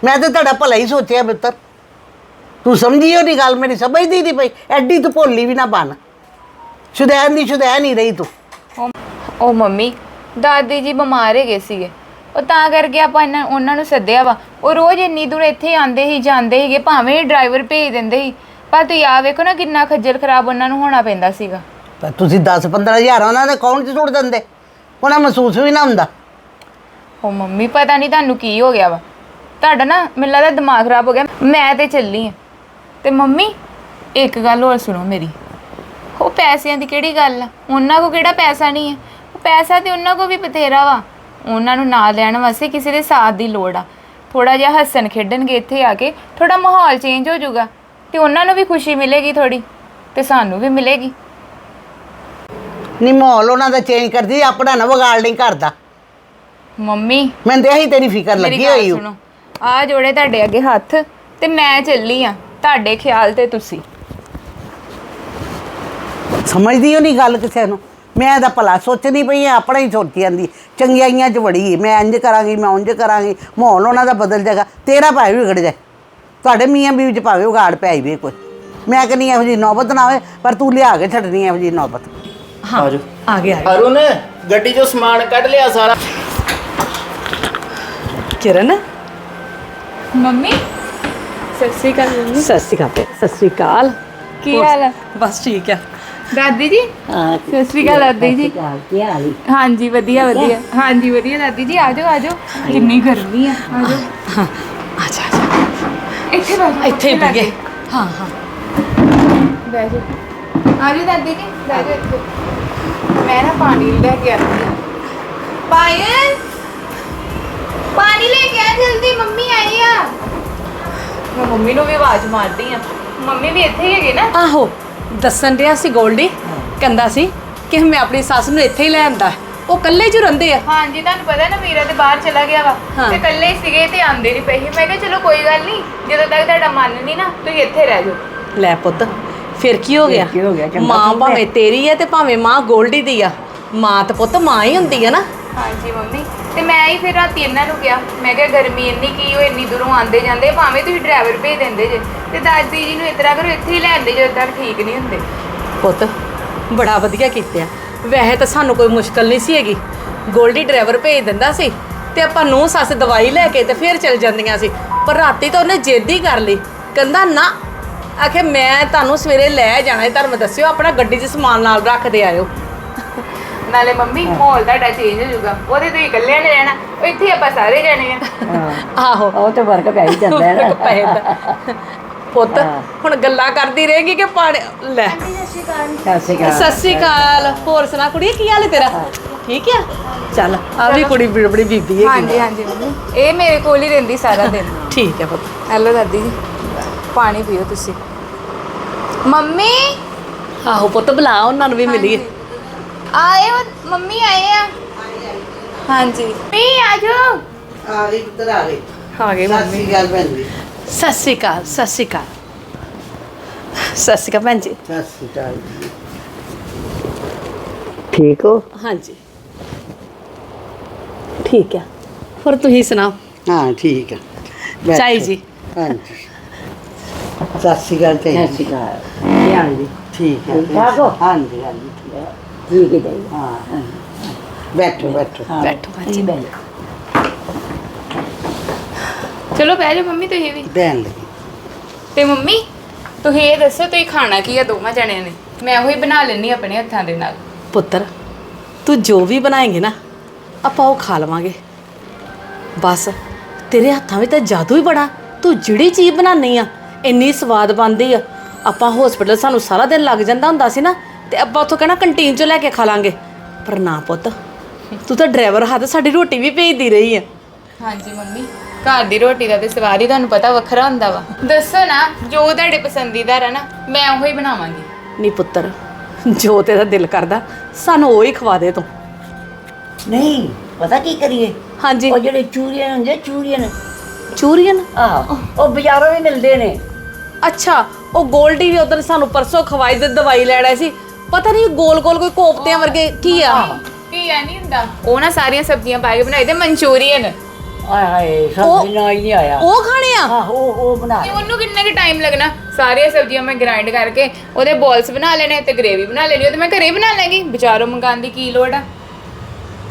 Speaker 1: ਮੈਂ ਤਾਂ ਤੁਹਾਡਾ ਭਲਾ ਹੀ ਸੋਚਿਆ ਬਿੱਤਰ ਤੂੰ ਸਮਝੀ ਉਹ ਨਹੀਂ ਗੱਲ ਮੇਰੀ, ਸਮਝਦੀ ਨਹੀਂ ਪਈ। ਐਡੀ ਤੂੰ ਭੋਲੀ ਵੀ ਨਾ ਬਣ। ਸ਼ੁਦੈਨ ਦੀ ਸ਼ੁਦੈਨ ਹੀ ਰਹੀ ਤੂੰ।
Speaker 2: ਉਹ ਉਹ ਮੰਮੀ, ਦਾਦੀ ਜੀ ਬਿਮਾਰ ਹੈਗੇ ਸੀਗੇ। ਉਹ ਤਾਂ ਕਰਕੇ ਆਪਾਂ ਇਹਨਾਂ ਉਹਨਾਂ ਨੂੰ ਸੱਦਿਆ ਵਾ। ਉਹ ਰੋਜ਼ ਇੰਨੀ ਦੂਰ ਇੱਥੇ ਆਂਦੇ ਹੀ ਜਾਂਦੇ ਸੀਗੇ ਭਾਵੇਂ ਡਰਾਈਵਰ ਭੇਜ ਦਿੰਦੇ ਸੀ। ਪਰ ਤੁਸੀਂ ਆ ਵੇਖੋ ਨਾ ਕਿੰਨਾ ਖੱਜਲ ਖਰਾਬ ਉਹਨਾਂ ਨੂੰ ਹੋਣਾ ਪੈਂਦਾ ਸੀਗਾ।
Speaker 1: ਪਰ ਤੁਸੀਂ 10 15000 ਉਹਨਾਂ ਦੇ ਅਕਾਊਂਟ 'ਚ ਸੁੱਟ ਦਿੰਦੇ। ਉਹਨਾਂ ਮਹਿਸੂਸ ਵੀ ਨਾ ਹੁੰਦਾ।
Speaker 2: ਉਹ ਮੰਮੀ ਪਤਾ ਨਹੀਂ ਤੁਹਾਨੂੰ ਕੀ ਹੋ ਗਿਆ ਵਾ। ਤੁਹਾਡਾ ਨਾ ਮੈਨੂੰ ਲੱਗਦਾ ਦਿਮਾਗ ਖਰਾਬ ਹੋ ਗਿਆ। ਮੈਂ ਤੇ ਚੱਲੀ ਆ। ਤੇ ਮੰਮੀ ਇੱਕ ਗੱਲ ਹੋਰ ਸੁਣੋ ਮੇਰੀ। ਉਹ ਪੈਸਿਆਂ ਦੀ ਕਿਹੜੀ ਗੱਲ ਆ? ਉਹਨਾਂ ਕੋ ਕਿਹੜਾ ਪੈਸਾ ਨਹੀਂ ਹੈ ਉਹ ਪੈਸਾ ਤੇ ਉਹਨਾਂ ਕੋ ਵੀ ਬਥੇਰਾ ਵਾ। ਉਹਨਾਂ ਨੂੰ ਨਾਲ ਲੈਣ ਵਾਸਤੇ ਕਿਸੇ ਦੇ ਸਾਥ ਦੀ ਲੋੜ ਆ। ਥੋੜਾ ਜਿਹਾ ਹੱਸਣ ਖੇਡਣਗੇ ਇੱਥੇ ਆ ਕੇ ਥੋੜਾ ਮਾਹੌਲ ਚੇਂਜ ਹੋ ਜਾਊਗਾ ਤੇ ਉਹਨਾਂ ਨੂੰ ਵੀ ਖੁਸ਼ੀ ਮਿਲੇਗੀ ਥੋੜੀ ਤੇ ਸਾਨੂੰ ਵੀ ਮਿਲੇਗੀ।
Speaker 1: ਨਹੀਂ ਮਾਹੌਲ ਉਹਨਾਂ ਦਾ ਚੇਂਜ ਕਰਦੀ ਆਪਣਾ ਨਾ ਵਿਗਾੜ ਲਈ ਘਰ ਦਾ।
Speaker 2: ਮੰਮੀ
Speaker 1: ਮੈਨੂੰ ਤੇ ਇਹੀ ਤੇਰੀ ਫਿਕਰ
Speaker 2: ਮੇਰੀ
Speaker 1: ਲੱਗੀ
Speaker 2: ਗੱਲ
Speaker 1: ਹੋਈ ਓ।
Speaker 2: ਸੁਣੋ ਆ ਜੋੜੇ ਤੁਹਾਡੇ ਅੱਗੇ ਹੱਥ ਤੇ ਮੈਂ ਚੱਲੀ ਆ ਤੁਹਾਡੇ ਖਿਆਲ ਤੇ ਤੁਸੀਂ।
Speaker 1: ਸਮਝਦੀ ਹੋ ਨਹੀਂ ਗੱਲ ਕਿਸੇ ਨੂੰ? ਮੈਂ ਇਹਦਾ ਭਲਾ ਸੋਚਦੀ ਪਈ ਆ ਆਪਣਾ ਹੀ ਸੋਚੀ ਜਾਂਦੀ। ਚੰਗਿਆਈਆਂ 'ਚ ਵੜੀ। ਮੈਂ ਇੰਜ ਕਰਾਂਗੀ ਮੈਂ ਉਂਝ ਕਰਾਂਗੀ ਮਾਹੌਲ ਉਹਨਾਂ ਦਾ ਬਦਲ ਜਾਏਗਾ ਤੇਰਾ ਭਾਵੇਂ ਵਿਗੜ ਜਾਏ। ਤੁਹਾਡੇ ਮੀਆਂ ਬੀਵੀ 'ਚ ਭਾਵੇਂ ਵਿਗਾੜ ਪੈ ਜਾਵੇ ਕੋਈ। ਮੈਂ ਕਹਿੰਦੀ ਇਹੋ ਜੀ ਨੌਬਤ ਨਾ ਹੋਵੇ ਪਰ ਤੂੰ ਲਿਆ ਕੇ ਛੱਡਣੀ ਇਹੋ ਜੀ ਨੌਬਤ।
Speaker 3: ਆਜੋ।
Speaker 4: ਆ ਗਿਆ
Speaker 3: ਅਰੁਣ ਗੱਡੀ 'ਚੋਂ ਸਮਾਨ ਕੱਢ ਲਿਆ ਸਾਰਾ।
Speaker 4: ਕਿਰਨ?
Speaker 2: ਮੰਮੀ ਸਤਿ ਸ਼੍ਰੀ ਅਕਾਲ ਮੰਮੀ।
Speaker 4: ਸਤਿ ਸ਼੍ਰੀ ਅਕਾਲ ਸਤਿ ਸ਼੍ਰੀ ਅਕਾਲ।
Speaker 2: ਕੀ ਹਾਲ ਹੈ?
Speaker 4: ਬਸ ਠੀਕ ਆ।
Speaker 2: ਦਾਦੀ ਜੀ?
Speaker 1: ਹਾਂ
Speaker 2: ਸਤਿ ਸ਼੍ਰੀ ਅਕਾਲ ਦਾਦੀ ਜੀ।
Speaker 1: ਕੀ ਹਾਲ?
Speaker 2: ਹਾਂਜੀ ਵਧੀਆ ਵਧੀਆ। ਹਾਂਜੀ ਵਧੀਆ ਦਾਦੀ ਜੀ ਆਜੋ ਆਜੋ। ਕਿੰਨੀ ਗਰਮੀ ਆ ਆਜੋ।
Speaker 4: ਹਾਂ। ਅੱਛਾ ਅੱਛਾ
Speaker 2: ਇੱਥੇ ਬੈਠੋ
Speaker 4: ਇੱਥੇ ਹੀ ਬਹਿ ਗਏ। ਹਾਂ ਹਾਂ।
Speaker 2: ਬੈਠੋ ਆਜੋ ਦਾਦੀ ਜੀ ਬੈਠੋ ਇੱਥੇ। ਮੈਂ ਨਾ ਪਾਣੀ ਲੈ ਕੇ ਆਉਂਦੀ ਹਾਂ। ਪਾਇਲ ਪਾਣੀ ਲੈ ਕੇ ਆ ਜਲਦੀ। ਮੰਮੀ ਆਈ ਆ। ਮੈਂ ਮੰਮੀ ਨੂੰ ਵੀ ਆਵਾਜ਼ ਮਾਰਦੀ ਆ ਮੰਮੀ ਵੀ ਇੱਥੇ ਹੀ ਹੈਗੇ ਨਾ।
Speaker 4: ਆਹੋ। ਦੱਸਣ ਰਿਹਾ ਸੀ ਗੋਲਡੀ ਕਹਿੰਦਾ ਸੀ ਕਿ ਮੈਂ ਆਪਣੀ ਸੱਸ ਨੂੰ ਇੱਥੇ ਹੀ ਲੈ ਆਂਦਾ। ਉਹ ਇਕੱਲੇ ਜੁ ਰਹਿੰਦੇ ਆ।
Speaker 2: ਹਾਂਜੀ ਤੁਹਾਨੂੰ ਪਤਾ ਨਾ ਵੀਰਾ ਤੇ ਬਾਹਰ ਚਲਾ ਗਿਆ ਵਾ।
Speaker 4: ਹਾਂ।
Speaker 2: ਤੇ ਇਕੱਲੇ ਹੀ ਸੀਗੇ ਤੇ ਆਂਦੇ ਨਹੀਂ ਪਏ ਸੀ। ਮੈਂ ਕਿਹਾ ਚਲੋ ਕੋਈ ਗੱਲ ਨਹੀਂ ਜਦੋਂ ਤੱਕ ਤੁਹਾਡਾ ਮਨ ਨਹੀਂ ਨਾ ਤੁਸੀਂ ਇੱਥੇ ਰਹਿ ਜਾਓ।
Speaker 4: ਲੈ ਪੁੱਤ ਫਿਰ ਕੀ ਹੋ ਗਿਆ?
Speaker 1: ਕੀ ਹੋ ਗਿਆ? ਚੰਗਾ
Speaker 4: ਮਾਂ ਭਾਵੇਂ ਤੇਰੀ ਹੈ ਤੇ ਭਾਵੇਂ ਮਾਂ ਗੋਲਡੀ ਦੀ ਆ। ਮਾਂ ਤੇ ਪੁੱਤ ਮਾਂ ਹੀ ਹੁੰਦੀ ਆ ਨਾ।
Speaker 2: ਹਾਂਜੀ ਮੰਮੀ। ਤੇ ਮੈਂ ਹੀ ਫਿਰ ਰਾਤੀ ਇਹਨਾਂ ਨੂੰ ਕਿਹਾ ਮੈਂ ਕਿਹਾ ਗਰਮੀ ਇੰਨੀ ਕੀ ਉਹ ਇੰਨੀ ਦੂਰੋਂ ਆਂਦੇ ਜਾਂਦੇ, ਭਾਵੇਂ ਤੁਸੀਂ ਡਰਾਈਵਰ ਭੇਜ ਦਿੰਦੇ ਜੇ। ਤੇ ਦਾਦੀ ਜੀ ਨੂੰ ਇਸ ਤਰ੍ਹਾਂ ਕਰੋ, ਇੱਥੇ ਹੀ ਲੈਂਦੇ ਜਦੋਂ ਤੱਕ ਠੀਕ ਨਹੀਂ ਹੁੰਦੇ।
Speaker 4: ਪੁੱਤ, ਬੜਾ ਵਧੀਆ ਕੀਤਾ। ਵੈਸੇ ਤਾਂ ਸਾਨੂੰ ਕੋਈ ਮੁਸ਼ਕਲ ਨਹੀਂ ਸੀ ਹੈਗੀ। ਗੋਲਡੀ ਡਰਾਈਵਰ ਭੇਜ ਦਿੰਦਾ ਸੀ ਤੇ ਆਪਾਂ ਨੂੰ ਸੱਸ ਦਵਾਈ ਲੈ ਕੇ ਤੇ ਫਿਰ ਚਲ ਜਾਂਦੀਆਂ ਸੀ। ਪਰ ਰਾਤੀ ਤਾਂ ਉਹਨੇ ਜਿੱਦ ਹੀ ਕਰ ਲਈ। ਕਹਿੰਦਾ, ਨਾ, ਆਖੇ ਮੈਂ ਤੁਹਾਨੂੰ ਸਵੇਰੇ ਲੈ ਜਾਣਾ ਹੈ। ਧਰਮ ਦੱਸਿਓ, ਆਪਣਾ ਗੱਡੀ 'ਚ ਸਮਾਨ ਨਾਲ ਰੱਖਦੇ ਆਇਓ।
Speaker 2: ਨਾਲੇ ਮੰਮੀ ਮਾਹੌਲ ਤੁਹਾਡਾ ਚੇਂਜ ਹੋ ਜਾਊਗਾ। ਉਹਦੇ ਤੁਸੀਂ ਇਕੱਲਿਆਂ ਨੇ ਰਹਿਣਾ ਉਹ ਇੱਥੇ ਆਪਾਂ ਸਾਰੇ ਜਾਣੇ ਆ।
Speaker 4: ਆਹੋ।
Speaker 1: ਉਹ ਤੇ ਫ਼ਰਕ ਪੈ ਹੀ ਜਾਂਦਾ ਹੈ
Speaker 4: ਫ਼ਰਕ ਪੈ ਜਾਂਦਾ। ਪੁੱਤ ਹੁਣ ਗੱਲਾਂ ਕਰਦੀ ਰਹੇਗੀ ਕਿ ਪਾਣੀ? ਲੈ।
Speaker 1: ਸਤਿ ਸ਼੍ਰੀ
Speaker 4: ਸਤਿ ਸ਼੍ਰੀ ਅਕਾਲ। ਹੋਰ ਸੁਣਾ ਕੁੜੀ ਕੀ ਹਾਲ ਹੈ ਤੇਰਾ? ਠੀਕ ਆ? ਚੱਲ ਆ ਵੀ ਕੁੜੀ ਬੜੀ ਬੜੀ ਬੀਬੀ ਹੈਗੀ
Speaker 2: ਹਾਂਜੀ ਹਾਂਜੀ ਮੰਮੀ। ਇਹ ਮੇਰੇ ਕੋਲ ਹੀ ਰਹਿੰਦੀ ਸਾਰਾ ਦਿਨ।
Speaker 4: ਠੀਕ ਹੈ ਪੁੱਤ।
Speaker 2: ਹੈਲੋ ਦਾਦੀ ਜੀ। ਪਾਣੀ ਪੀਓ ਤੁਸੀਂ। ਮੰਮੀ!
Speaker 4: ਆਹੋ ਪੁੱਤ ਬੁਲਾ ਉਹਨਾਂ ਨੂੰ ਵੀ ਮਿਲੀਏ।
Speaker 2: ਆਏ ਉਹ ਮੰਮੀ ਆਏ ਆ? ਹਾਂਜੀ। ਮੰਮੀ ਆਜੋ
Speaker 1: ਆ ਗਈ ਪੁੱਤਰ ਆ ਗਈ।
Speaker 4: ਆ ਗਏ
Speaker 1: ਸਤਿ ਸ਼੍ਰੀ ਅਕਾਲ ਭੈਣ ਜੀ।
Speaker 4: ਸਤਿ ਸ਼੍ਰੀ ਅਕਾਲ ਸਤਿ ਸ਼੍ਰੀ ਅਕਾਲ। ਸਤਿ ਸ਼੍ਰੀ ਅਕਾਲ ਭੈਣ ਜੀ।
Speaker 1: ਸਤਿ ਸ਼੍ਰੀ ਅਕਾਲ ਜੀ। ਠੀਕ ਹੋ?
Speaker 4: ਹਾਂਜੀ। ਠੀਕ ਹੈ ਹੋਰ ਤੁਸੀਂ ਸੁਣਾਓ?
Speaker 1: ਹਾਂ ਠੀਕ ਹੈ ਬੈਠੋ।
Speaker 4: ਚਾਈ ਜੀ।
Speaker 1: ਹਾਂਜੀ। ਸਤਿ ਸ਼੍ਰੀ ਅਕਾਲ ਭੈਣ ਜੀ।
Speaker 5: ਅਕਾਲ। ਕੀ ਹਾਲ ਜੀ।
Speaker 1: ਠੀਕ ਹੈ
Speaker 5: ਹੋ?
Speaker 1: ਹਾਂਜੀ ਹਾਂਜੀ। ਠੀਕ ਹੈ।
Speaker 5: ਠੀਕ ਹੈ ਜੀ
Speaker 1: ਹਾਂ ਬੈਠੋ। ਬੈਠੋ
Speaker 4: ਬੈਠੋ। ਭੈਣ ਜੀ
Speaker 5: ਬੈਠ
Speaker 2: ਚਲੋ ਬਹਿ ਜਾਓ ਮੰਮੀ ਤੁਸੀਂ ਵੀ।
Speaker 1: ਬੈਣ ਲਈ।
Speaker 2: ਤੇ ਮੰਮੀ ਤੁਸੀਂ ਇਹ ਦੱਸੋ ਤੁਸੀਂ ਖਾਣਾ ਕੀ ਆ ਦੋਵਾਂ ਜਣਿਆਂ ਨੇ? ਮੈਂ ਉਹੀ ਬਣਾ ਲੈਣੀ ਆਪਣੇ ਹੱਥਾਂ ਦੇ ਨਾਲ।
Speaker 4: ਪੁੱਤਰ ਤੂੰ ਜੋ ਵੀ ਬਣਾਏਂਗੇ ਨਾ ਆਪਾਂ ਉਹ ਖਾ ਲਵਾਂਗੇ। ਬਸ ਤੇਰੇ ਹੱਥਾਂ ਵਿੱਚ ਤਾਂ ਜਾਦੂ ਹੀ ਬੜਾ। ਤੂੰ ਜਿਹੜੀ ਚੀਜ਼ ਬਣਾਉਣੀ ਆ ਇੰਨੀ ਸਵਾਦ ਬਣਦੀ ਆ। ਆਪਾਂ ਹਸਪੀਟਲ ਸਾਨੂੰ ਸਾਰਾ ਦਿਨ ਲੱਗ ਜਾਂਦਾ ਹੁੰਦਾ ਸੀ ਨਾ ਤੇ ਆਪਾਂ ਉੱਥੋਂ ਕਹਿਣਾ ਕੰਟੀਨ ਚੋਂ ਲੈ ਕੇ ਖਾ ਲਾਂਗੇ। ਪਰ ਨਾ ਪੁੱਤ ਤੂੰ ਤਾਂ ਡਰਾਈਵਰ ਹੱਥ ਸਾਡੀ ਰੋਟੀ ਵੀ ਭੇਜਦੀ ਰਹੀ ਆ।
Speaker 2: ਹਾਂਜੀ ਮੰਮੀ ਘਰ ਦੀ ਰੋਟੀ ਦਾ ਤੇ ਸਵਾਦ ਹੀ ਤੁਹਾਨੂੰ ਪਤਾ ਵੱਖਰਾ ਹੁੰਦਾ ਵਾ। ਦੱਸੋ ਨਾ ਜੋ ਤੁਹਾਡੇ ਪਸੰਦੀਦਾ ਹੈ ਨਾ ਮੈਂ ਉਹੀ ਬਣਾਵਾਂਗੀ।
Speaker 4: ਨੀ ਪੁੱਤਰ ਜੋ ਤੇਰਾ ਦਿਲ ਕਰਦਾ ਸਾਨੂੰ ਉਹ ਹੀ ਖਵਾ ਦੇ ਤੂੰ।
Speaker 5: ਨਹੀਂ ਪਤਾ ਕੀ ਕਰੀਏ?
Speaker 4: ਹਾਂਜੀ।
Speaker 5: ਉਹ ਜਿਹੜੇ ਚੂਰੀਆਂ ਹੁੰਦੇ ਚੂਰੀਆਂ
Speaker 4: ਚੂਰੀਅਨ
Speaker 5: ਆਹ ਉਹ ਬਾਜ਼ਾਰੋਂ ਵੀ ਮਿਲਦੇ ਨੇ।
Speaker 4: ਅੱਛਾ ਉਹ ਗੋਲਡੀ ਵੀ ਉਧਰ ਸਾਨੂੰ ਪਰਸੋਂ ਖਵਾਈ ਤੇ ਦਵਾਈ ਲੈਣ ਸੀ। ਪਤਾ ਨਹੀਂ ਗੋਲ ਗੋਲ ਕੋਈ ਕੋਫਤਿਆਂ ਵਰਗੇ ਕੀ ਆ?
Speaker 2: ਕੀ ਆ ਨਹੀਂ ਹੁੰਦਾ। ਉਹ ਨਾ ਸਾਰੀਆਂ ਸਬਜ਼ੀਆਂ ਪਾ ਕੇ ਬਣਾਏ ਤੇ ਮਨਚੂਰੀਅਨ।
Speaker 5: ਆਏ ਹਾਏ ਸਬਜ਼ੀ ਨਾਲ ਹੀ ਨਹੀਂ ਆਇਆ।
Speaker 4: ਉਹ ਖਾਣੇ ਆ?
Speaker 5: ਆਹ ਉਹ ਉਹ ਬਣਾ
Speaker 2: ਤੇ ਉਹਨੂੰ ਕਿੰਨਾ ਕੁ ਟਾਈਮ ਲੱਗਣਾ? ਸਾਰੀਆਂ ਸਬਜ਼ੀਆਂ ਮੈਂ ਗ੍ਰਾਈਂਡ ਕਰਕੇ ਉਹਦੇ ਬੋਲਸ ਬਣਾ ਲੈਣੇ ਤੇ ਗ੍ਰੇਵੀ ਬਣਾ ਲੈਣੀ ਉਹ ਤੇ ਮੈਂ ਘਰੇ ਬਣਾ ਲਾਂਗੀ। ਬਾਜ਼ਾਰੋਂ ਮੰਗਾਉਣ ਦੀ ਕੀ ਲੋੜ ਆ?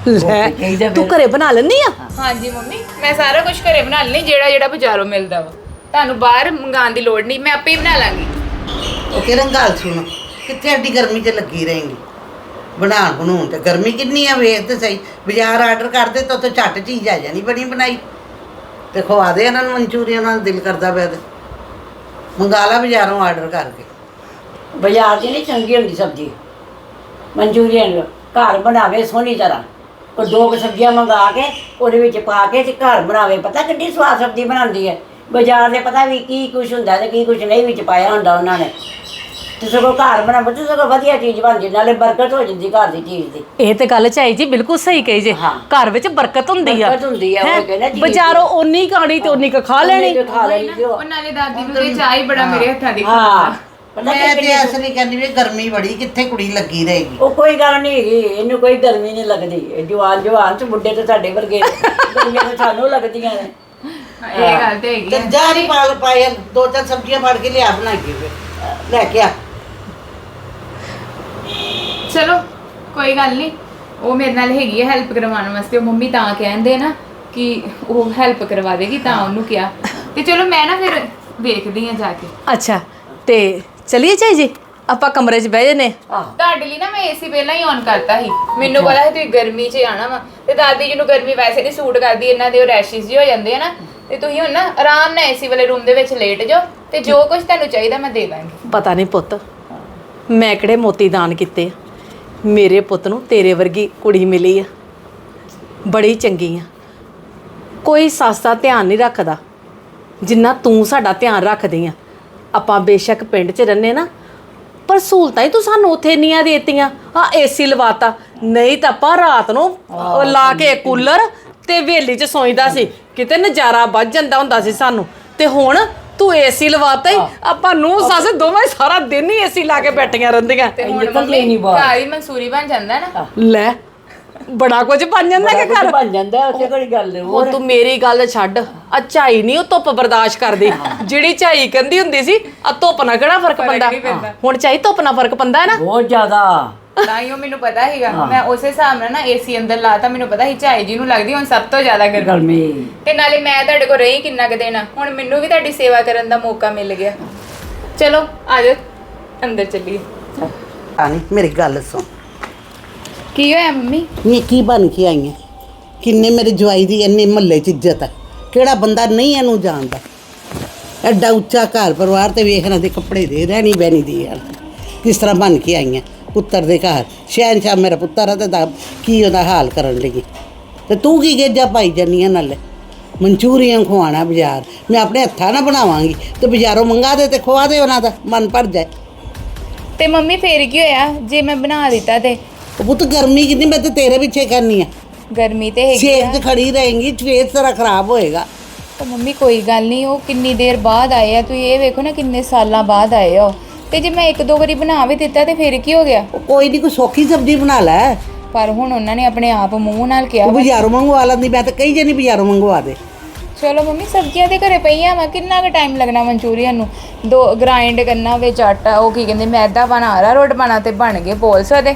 Speaker 4: ਲੈ
Speaker 5: ਚਾਹੀਦਾ
Speaker 4: ਤੂੰ ਘਰੇ ਬਣਾ ਲੈਣੀ ਆ?
Speaker 2: ਹਾਂਜੀ ਮੰਮੀ ਮੈਂ ਸਾਰਾ ਕੁਝ ਘਰੇ ਬਣਾ ਲੈਣੀ ਜਿਹੜਾ ਜਿਹੜਾ ਬਾਜ਼ਾਰੋਂ ਮਿਲਦਾ ਵਾ। ਤੁਹਾਨੂੰ ਬਾਹਰ ਮੰਗਾਉਣ ਦੀ ਲੋੜ ਨਹੀਂ ਮੈਂ ਆਪੇ ਹੀ ਬਣਾ ਲਾਂਗੀ।
Speaker 1: ਉਹ ਕਿਰਨ ਗੱਲ ਸੁਣ। ਕਿੱਥੇ ਐਡੀ ਗਰਮੀ 'ਚ ਲੱਗੀ ਰਹੇਗੀ? ਬਣਾਉਣ ਬਣਾਉਣ ਤੇ ਗਰਮੀ ਕਿੰਨੀ ਆ ਵੇਖ ਤੇ ਸਹੀ। ਬਾਜ਼ਾਰ ਆਰਡਰ ਕਰਦੇ ਤਾਂ ਉੱਥੇ ਝੱਟ ਚੀਜ਼ ਆ ਜਾਣੀ ਬਣੀ ਬਣਾਈ। ਤੇ ਖਵਾ ਦੇ ਇਹਨਾਂ ਨੂੰ ਮਨਚੂਰੀਅਨ ਨਾਲ ਦਿਲ ਕਰਦਾ ਪਿਆ ਤੇ। ਮੰਗਾ ਲਾ ਬਾਜ਼ਾਰੋਂ ਆਰਡਰ ਕਰਕੇ।
Speaker 5: ਬਾਜ਼ਾਰ ਦੀ ਨਹੀਂ ਚੰਗੀ ਹੁੰਦੀ ਸਬਜ਼ੀ, ਮਨਚੂਰੀਅਨ, ਘਰ ਬਣਾਵੇ ਸੋਹਣੀ ਤਰ੍ਹਾਂ। ਉਹ ਦੋ ਕੁ ਸਬਜ਼ੀਆਂ ਮੰਗਾ ਕੇ, ਉਹਦੇ ਵਿੱਚ ਪਾ ਕੇ ਤੇ ਘਰ ਬਣਾਵੇ। ਪਤਾ ਕਿੰਨੀ ਸਵਾਦ ਸਬਜ਼ੀ ਬਣਾਉਂਦੀ ਹੈ। ਬਾਜ਼ਾਰ ਦੇ ਪਤਾ ਵੀ ਕੀ ਕੁਝ ਹੁੰਦਾ ਤੇ ਕੀ ਕੁਝ ਨਹੀਂ ਵਿੱਚ ਪਾਇਆ ਹੁੰਦਾ ਉਹਨਾਂ ਨੇ। ਤੇ ਸਗੋਂ ਘਰ ਬਣਾਵੇ ਤੇ ਸਗੋਂ ਵਧੀਆ ਚੀਜ਼ ਬਣਦੀ ਨਾਲੇ ਬਰਕਤ ਹੋ ਜਾਂਦੀ ਘਰ ਦੀ ਚੀਜ਼ ਦੀ।
Speaker 4: ਇਹ ਤੇ ਗੱਲ ਚਾਈ ਜੀ ਬਿਲਕੁਲ ਸਹੀ ਕਹੀ ਜੇ
Speaker 5: ਹਾਂ।
Speaker 4: ਘਰ ਵਿੱਚ ਬਰਕਤ ਹੁੰਦੀ ਆ।
Speaker 5: ਬਰਕਤ ਹੁੰਦੀ ਆ, ਉਹ
Speaker 4: ਹੈਂ?
Speaker 5: ਕਹਿੰਦਾ ਚੀਜ਼
Speaker 4: ਬਾਜ਼ਾਰੋਂ ਓਨੀ ਖਾਣੀ ਤੇ ਓਨੀ ਕੁ ਖਾ ਲੈਣੀ।
Speaker 5: ਤੇ ਖਾ ਲੈਣੀ ਜੋ
Speaker 2: ਉਹ ਨਾਲੇ ਦਾਦੀ ਨੂੰ ਤੇ ਚਾਹ ਹੀ ਬੜਾ ਮੇਰੇ ਹੱਥਾਂ ਦੀ
Speaker 5: ਹਾਂ। ਪਤਾ
Speaker 1: ਮੈਂ ਤੇ
Speaker 5: ਕਿੰਨੀ-
Speaker 1: ਅਸਲੀ ਕਹਿੰਦੀ ਵੀ ਗਰਮੀ ਬੜੀ ਕਿੱਥੇ ਕੁੜੀ ਲੱਗੀ ਰਹੇਗੀ?
Speaker 5: ਉਹ ਕੋਈ ਗੱਲ ਨਹੀਂ ਹੈਗੀ ਇਹਨੂੰ ਕੋਈ ਗਰਮੀ ਨਹੀਂ ਲੱਗਦੀ। ਇਹ ਜਵਾਨ ਜਵਾਨ ਚ ਬੁੱਢੇ ਤੇ ਸਾਡੇ ਵਰਗੇ ਗਰਮੀਆਂ ਤਾਂ ਸਾਨੂੰ ਲੱਗਦੀਆਂ ਨੇ।
Speaker 2: ਇਹ ਗੱਲ ਤੇ ਹੈਗੀ
Speaker 1: ਤੇ
Speaker 2: ਆ।
Speaker 1: ਜਾ ਨਹੀਂ ਪਾਲ ਪਾਏ ਦੋ ਚਾਰ ਸਬਜ਼ੀਆਂ ਫੜ ਕੇ ਲਿਆ ਫਿਰ। ਲੈ ਕੇ ਆ।
Speaker 2: ਚਲੋ ਕੋਈ ਗੱਲ ਨਹੀਂ ਉਹ ਮੇਰੇ ਨਾਲ ਹੈਗੀ ਹੈ ਹੈਲਪ ਕਰਵਾਉਣ ਵਾਸਤੇ। ਉਹ ਮੰਮੀ ਤਾਂ ਕਹਿੰਦੇ ਨਾ ਕਿ ਉਹ ਹੈਲਪ ਕਰਵਾ ਦੇਗੀ ਤਾਂ ਉਹਨੂੰ ਕਿਹਾ। ਤੇ ਚਲੋ ਮੈਂ ਨਾ ਫਿਰ ਵੇਖਦੀ ਆ ਜਾ ਕੇ।
Speaker 4: ਅੱਛਾ ਤੇ ਚਲਿਏ ਚਾਈ ਜੀ? ਆਪਾਂ ਕਮਰੇ 'ਚ ਬਹਿ ਜਨੇ।
Speaker 2: ਤੁਹਾਡੇ ਲਈ ਨਾ ਮੈਂ ਏਸੀ ਪਹਿਲਾਂ ਹੀ ਔਨ ਕਰਤਾ ਸੀ। ਮੈਨੂੰ ਪਤਾ ਸੀ ਤੁਸੀਂ ਗਰਮੀ 'ਚ ਆਣਾ ਵਾ। ਤੇ ਦਾਦੀ ਜੀ ਨੂੰ ਗਰਮੀ ਵੈਸੇ ਨਹੀਂ ਸੂਟ ਕਰਦੀ ਇਹਨਾਂ ਦੇ ਉਹ ਰੈਸ਼ਿਸ ਜੀ ਹੋ ਜਾਂਦੇ ਆ ਨਾ। ਤੇ ਤੁਸੀਂ ਹੁਣ ਨਾ ਆਰਾਮ ਨਾਲ ਏਸੀ ਵਾਲੇ ਰੂਮ ਦੇ ਵਿੱਚ ਲੇਟ ਜਾਓ ਤੇ ਜੋ ਕੁਝ ਤੁਹਾਨੂੰ ਚਾਹੀਦਾ ਮੈਂ ਦੇ ਦਾਂਗੀ।
Speaker 4: ਪਤਾ ਨਹੀਂ ਪੁੱਤ ਮੈਂ ਕਿਹੜੇ ਮੋਤੀ ਦਾਨ ਕੀਤੇ ਆ। ਮੇਰੇ ਪੁੱਤ ਨੂੰ ਤੇਰੇ ਵਰਗੀ ਕੁੜੀ ਮਿਲੀ ਆ। ਬੜੀ ਚੰਗੀ ਆ। ਕੋਈ ਸੱਸ ਦਾ ਧਿਆਨ ਨਹੀਂ ਰੱਖਦਾ। ਜਿੰਨਾ ਤੂੰ ਸਾਡਾ ਧਿਆਨ ਰੱਖਦੀ ਆ। ਆਪਾਂ ਬੇਸ਼ੱਕ ਪਿੰਡ 'ਚ ਰਹਿੰਦੇ ਨਾ ਪਰ ਸਹੂਲਤਾਂ ਹੀ ਤੂੰ ਸਾਨੂੰ ਉੱਥੇ ਇੰਨੀਆਂ ਦੇਤੀਆਂ। ਆ ਏਸੀ ਲਵਾਤਾ। ਨਹੀਂ ਤਾਂ ਆਪਾਂ ਰਾਤ ਨੂੰ ਉਹ ਲਾ ਕੇ ਕੂਲਰ ਤੇ ਵੇਲੀ 'ਚ ਸੌਂਦਾ ਸੀ। ਕਿਤੇ ਨਜ਼ਾਰਾ ਵੱਜ ਜਾਂਦਾ ਹੁੰਦਾ ਸੀ ਸਾਨੂੰ। ਤੇ ਹੁਣ ਤੂੰ ਏਸੀ ਲਵਾਤਾ ਹੀ। ਆਪਾਂ ਨੂੰ ਸੱਸ ਦੋਵੇਂ ਸਾਰਾ ਦਿਨ ਹੀ ਏਸੀ ਲਾ ਕੇ ਬੈਠੀਆਂ ਰਹਿੰਦੀਆਂ।
Speaker 2: ਤੇ ਹੁਣ
Speaker 5: ਨਿਕਲਦੀ
Speaker 2: ਮੰਮੀ
Speaker 5: ਨਹੀਂ ਬਾਹਰ।
Speaker 2: ਘਰ ਹੀ ਮਨਸੂਰੀ ਬਣ ਜਾਂਦਾ ਨਾ।
Speaker 4: ਲੈ ਬੜਾ ਕੁਝ ਬਣ ਜਾਂਦਾ ਕਿ ਘਰ?
Speaker 5: ਬਣ ਜਾਂਦਾ ਉੱਥੇ ਕੋਈ ਗੱਲ ਨਹੀਂ
Speaker 4: ਉਹ ਤੂੰ ਮੇਰੀ ਗੱਲ ਛੱਡ ਆ ਝਾਈ ਨਹੀਂ ਉਹ ਧੁੱਪ ਬਰਦਾਸ਼ਤ ਕਰਦੀ। ਜਿਹੜੀ ਝਾਈ ਕਹਿੰਦੀ ਹੁੰਦੀ ਸੀ ਆ ਧੁੱਪ ਨਾਲ ਕਿਹੜਾ ਫ਼ਰਕ ਪੈਂਦਾ। ਹੁਣ ਝਾਈ ਧੁੱਪ ਨਾਲ ਫ਼ਰਕ ਪੈਂਦਾ ਹੈ ਨਾ?
Speaker 5: ਬਹੁਤ ਜ਼ਿਆਦਾ।
Speaker 2: ਤਾਂ ਹੀ ਉਹ ਮੈਨੂੰ ਪਤਾ ਹੈਗਾ ਮੈਂ ਉਸੇ ਹਿਸਾਬ ਨਾਲ ਨਾ ਏਸੀ ਅੰਦਰ ਲਾਤਾ ਮੈਨੂੰ ਪਤਾ ਸੀ ਝਾਈ ਜੀ ਨੂੰ ਲੱਗਦੀ ਹੁਣ ਸਭ ਤੋਂ ਜ਼ਿਆਦਾ ਗਰਮੀ।
Speaker 5: ਗਰਮੀ।
Speaker 2: ਤੇ ਨਾਲੇ ਮੈਂ ਤੁਹਾਡੇ ਕੋਲ ਰਹੀ ਕਿੰਨਾ ਕੁ ਦੇਣਾ ਹੁਣ ਮੈਨੂੰ ਵੀ ਤੁਹਾਡੀ ਸੇਵਾ ਕਰਨ ਦਾ ਮੌਕਾ ਮਿਲ ਗਿਆ। ਚਲੋ ਆ ਜਾਓ ਅੰਦਰ ਚੱਲੀਏ।
Speaker 1: ਆਣੀ ਮੇਰੀ ਗੱਲ ਸੁਣ।
Speaker 2: ਕੀ ਹੋਇਆ ਮੰਮੀ?
Speaker 1: ਨੀ ਕੀ ਬਣ ਕੇ ਆਈਆਂ ਕਿੰਨੇ ਮੇਰੇ ਜਵਾਈ ਦੀ ਇੰਨੇ ਮਹੱਲੇ 'ਚ ਇੱਜ਼ਤ ਹੈ ਕਿਹੜਾ ਬੰਦਾ ਨਹੀਂ ਇਹਨੂੰ ਜਾਣਦਾ। ਐਡਾ ਉੱਚਾ ਘਰ ਪਰਿਵਾਰ ਤੇ ਵੇਖ ਇਹਨਾਂ ਦੇ ਕੱਪੜੇ ਦੇ ਰਹਿਣੀ ਬਹਿਣੀ ਦੀ ਯਾਰ ਕਿਸ ਤਰ੍ਹਾਂ ਬਣ ਕੇ ਆਈਆਂ ਪੁੱਤਰ ਦੇ ਘਰ। ਸ਼ਹਿਨਸ਼ਾਹ ਮੇਰਾ ਪੁੱਤਰ ਹੈ ਤੇ ਕੀ ਉਹਦਾ ਹਾਲ ਕਰਨ ਲੱਗੀ। ਤੇ ਤੂੰ ਕੀ ਗੇਜਾ ਪਾਈ ਜੰਨੀਆਂ ਨਾਲ? ਮਨਚੂਰੀਅਨ ਖਵਾਣਾ ਬਾਜ਼ਾਰ। ਮੈਂ ਆਪਣੇ ਹੱਥਾਂ ਨਾਲ ਬਣਾਵਾਂਗੀ ਤੇ ਬਾਜ਼ਾਰੋਂ ਮੰਗਾ ਦੇ ਤੇ ਖਵਾ ਦੇ ਉਹਨਾਂ ਦਾ ਮਨ ਭਰ ਜਾਏ।
Speaker 2: ਤੇ ਮੰਮੀ ਫੇਰ ਕੀ ਹੋਇਆ? ਜੇ ਮੈਂ ਬਣਾ ਦਿੱਤਾ ਤੇ।
Speaker 1: ਉਹ ਪੁੱਤ ਗਰਮੀ ਕਿੰਨੀ ਮੈਂ ਤੇ ਤੇਰੇ ਪਿੱਛੇ ਕਰਨੀ ਆ।
Speaker 2: ਗਰਮੀ ਤੇ ਹੈਗੀ
Speaker 1: ਸੇਕ
Speaker 2: ਆ।
Speaker 1: 'ਚ ਖੜੀ ਰਹੇਂਗੀ ਫੇਸ ਤੇਰਾ ਖਰਾਬ ਹੋਏਗਾ।
Speaker 2: ਤਾਂ ਮੰਮੀ ਕੋਈ ਗੱਲ ਨਹੀਂ ਉਹ ਕਿੰਨੀ ਦੇਰ ਬਾਅਦ ਆਏ ਆ। ਤੁਸੀਂ ਇਹ ਵੇਖੋ ਨਾ ਕਿੰਨੇ ਸਾਲਾਂ ਬਾਅਦ ਆਏ ਆ ਉਹ। ਤੇ ਜੇ ਮੈਂ ਇੱਕ ਦੋ ਵਾਰੀ ਬਣਾ ਵੀ ਦਿੱਤਾ ਤੇ ਫਿਰ ਕੀ ਹੋ ਗਿਆ?
Speaker 1: ਉਹ ਕੋਈ ਨਹੀਂ ਕੋਈ ਸੌਖੀ ਸਬਜ਼ੀ ਬਣਾ ਲੈ।
Speaker 2: ਪਰ ਹੁਣ ਉਹਨਾਂ ਨੇ ਆਪਣੇ ਆਪ ਮੂੰਹ ਨਾਲ ਕਿਹਾ
Speaker 1: ਉਹ
Speaker 2: ਵਾ।
Speaker 1: ਬਾਜ਼ਾਰੋਂ ਮੰਗਵਾ ਲੈਂਦੀ ਮੈਂ ਤਾਂ ਕਈ ਜਣੀ ਬਾਜ਼ਾਰੋਂ ਮੰਗਵਾ ਦੇ।
Speaker 2: ਚਲੋ ਮੰਮੀ ਸਬਜ਼ੀਆਂ ਤੇ ਘਰੇ ਪਈਆਂ ਵਾ ਕਿੰਨਾ ਕੁ ਟਾਈਮ ਲੱਗਣਾ ਮਨਚੂਰੀਅਨ ਨੂੰ? ਦੋ ਗ੍ਰਾਈਂਡ ਕਰਨਾ ਵਿੱਚ ਆਟਾ ਉਹ ਕੀ ਕਹਿੰਦੇ ਮੈਦਾ ਪਾਣਾ ਆਰਾ ਰੋਟ ਪਾਣਾ ਤੇ ਬਣ ਗਏ ਬੋਲ ਸਕਦੇ